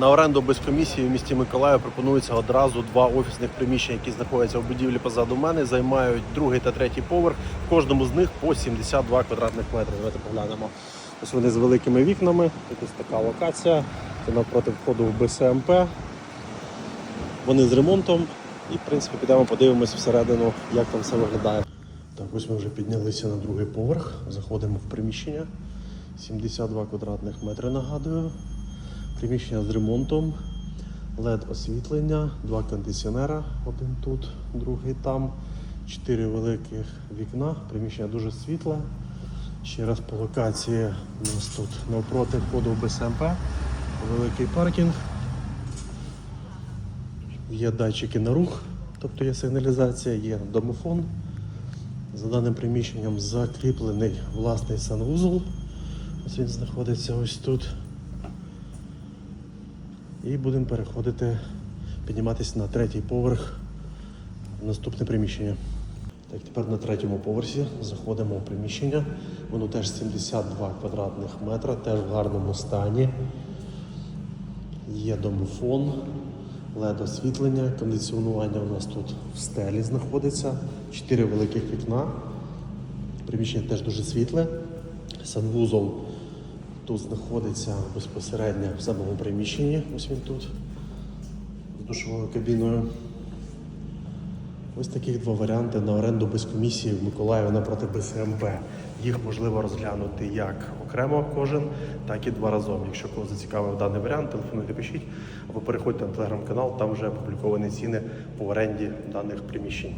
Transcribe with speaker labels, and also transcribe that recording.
Speaker 1: На оренду без комісії в місті Миколаїв пропонується одразу два офісних приміщення, які знаходяться в будівлі позаду мене, займають другий та третій поверх. В кожному з них по 72 квадратних метри. Давайте поглянемо. Ось вони з великими вікнами. Тут ось така локація. Це навпроти входу в БСМП. Вони з ремонтом. І, в принципі, підемо подивимося всередину, як там все виглядає. Так, ось ми вже піднялися на другий поверх, заходимо в приміщення. 72 квадратних метри, нагадую. Приміщення з ремонтом, led освітлення, два кондиціонера, один тут, другий там, чотири великих вікна. Приміщення дуже світле. Ще раз по локації у нас тут навпроти входу в БСМП, великий паркінг. Є датчики на рух, тобто є сигналізація, є домофон. За даним приміщенням закріплений власний санвузол. Ось він знаходиться ось тут. І будемо переходити, підніматися на третій поверх в наступне приміщення. Так, тепер на третьому поверсі заходимо в приміщення. Воно теж 72 квадратних метра, теж в гарному стані. Є домофон, led освітлення, кондиціонування у нас тут в стелі знаходиться. Чотири великих вікна. Приміщення теж дуже світле. Санвузол тут знаходиться безпосередньо в самому приміщенні. Ось він тут з душовою кабіною. Ось таких два варіанти на оренду без комісії в Миколаєві напроти БСМП. Їх можливо розглянути як окремо кожен, так і два разом. Якщо когось зацікавив даний варіант, телефонуйте, пишіть або переходьте на телеграм-канал, там вже опубліковані ціни по оренді даних приміщень.